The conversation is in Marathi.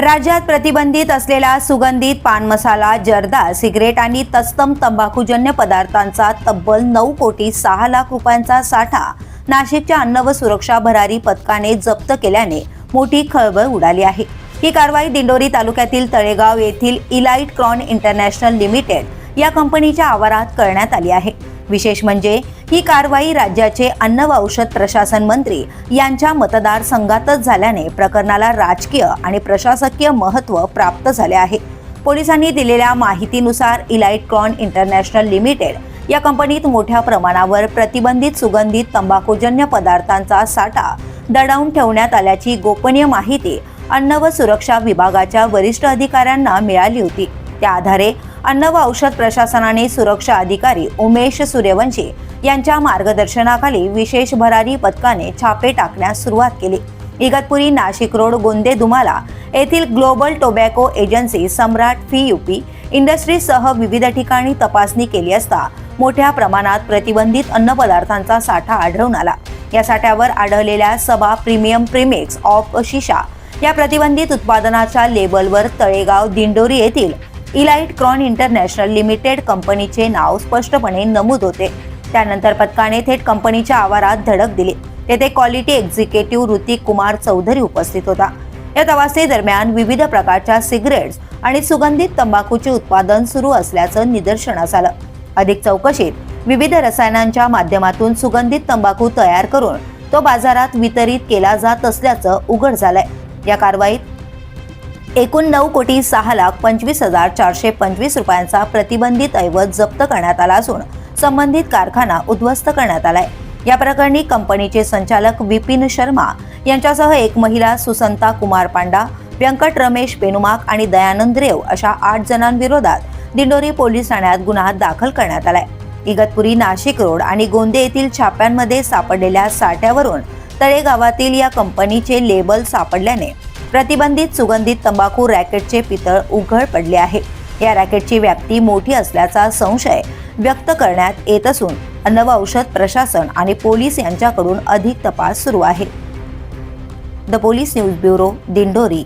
राज्यात प्रतिबंधित असलेला सुगंधित पान मसाला जर्दा सिगरेट आणि तस्तम तंबाखूजन्य पदार्थांचा तब्बल नऊ कोटी सहा लाख रुपयांचा साठा. नाशिकच्या अन्न व सुरक्षा भरारी पथकाने जप्त केल्याने मोठी खळबळ उडाली आहे. ही कारवाई दिंडोरी तालुक्यातील तळेगाव येथील इलाइट क्रॉन इंटरनॅशनल लिमिटेड या कंपनीच्या आवारात करण्यात आली आहे. विशेष म्हणजे ही कारवाई राज्याचे अन्न व औषध प्रशासन मंत्री यांच्या मतदारसंघातच झाल्याने प्रकरणाला राजकीय आणि प्रशासकीय महत्त्व प्राप्त झाले आहे. पोलिसांनी दिलेल्या माहितीनुसार इलाइटकॉन इंटरनॅशनल लिमिटेड या कंपनीत मोठ्या प्रमाणावर प्रतिबंधित सुगंधित तंबाखूजन्य पदार्थांचा साठा दडवून ठेवण्यात आल्याची गोपनीय माहिती अन्न व सुरक्षा विभागाच्या वरिष्ठ अधिकाऱ्यांना मिळाली होती. त्या आधारे अन्न व औषध प्रशासनाने सुरक्षा अधिकारी उमेश सूर्यवंशी यांच्या मार्गदर्शनाखाली विशेष भरारी पथकाने छापे टाकण्यास सुरुवात केली. इगतपुरी नाशिक रोड गोंदे दुमाला येथील ग्लोबल टोबॅको एजन्सी सम्राट फी युपी इंडस्ट्रीजसह विविध ठिकाणी तपासणी केली असता मोठ्या प्रमाणात प्रतिबंधित अन्नपदार्थांचा साठा आढळून आला. या साठ्यावर आढळलेल्या सभा प्रीमियम प्रीमिक्स ऑफ शिशा या प्रतिबंधित उत्पादनाच्या लेबलवर तळेगाव दिंडोरी येथील इलाइट क्रॉन इंटरनॅशनल लिमिटेड कंपनीचे नाव स्पष्टपणे नमूद होते. त्यानंतर पथकाने थेट कंपनीच्या आवारात धडक दिली. तेथे क्वालिटी एक्झिक्युटिव्ह ऋतिक कुमार चौधरी उपस्थित होता. या तपासणीदरम्यान विविध प्रकारच्या सिगरेट्स आणि सुगंधित तंबाखूचे उत्पादन सुरू असल्याचं निदर्शनास आलं. अधिक चौकशीत विविध रसायनांच्या माध्यमातून सुगंधित तंबाखू तयार करून तो बाजारात वितरित केला जात असल्याचं उघड झालंय. या कारवाईत एकूण नऊ कोटी सहा लाख पंचवीस हजार चारशे पंचवीस रुपयांचा प्रतिबंधित ऐवज जप्त करण्यात आला असून संबंधित कारखाना उद्ध्वस्त करण्यात आलाय. या प्रकरणी कंपनीचे संचालक विपिन शर्मा यांच्यासह एक महिला सुसंता कुमार पांडा व्यंकट रमेश पेनुमाक आणि दयानंद रेव अशा आठ जणांविरोधात दिंडोरी पोलीस ठाण्यात गुन्हा दाखल करण्यात आलाय. इगतपुरी नाशिक रोड आणि गोंदे येथील छाप्यांमध्ये सापडलेल्या साठ्यावरून तळेगावातील या कंपनीचे लेबल सापडल्याने प्रतिबंधित सुगंधित तंबाखू रॅकेटचे पितळ उघड पडले आहे. या रॅकेटची व्याप्ती मोठी असल्याचा संशय व्यक्त करण्यात येत असून नवऔषध औषध प्रशासन आणि पोलीस यांच्याकडून अधिक तपास सुरू आहे. The police news bureau Dindori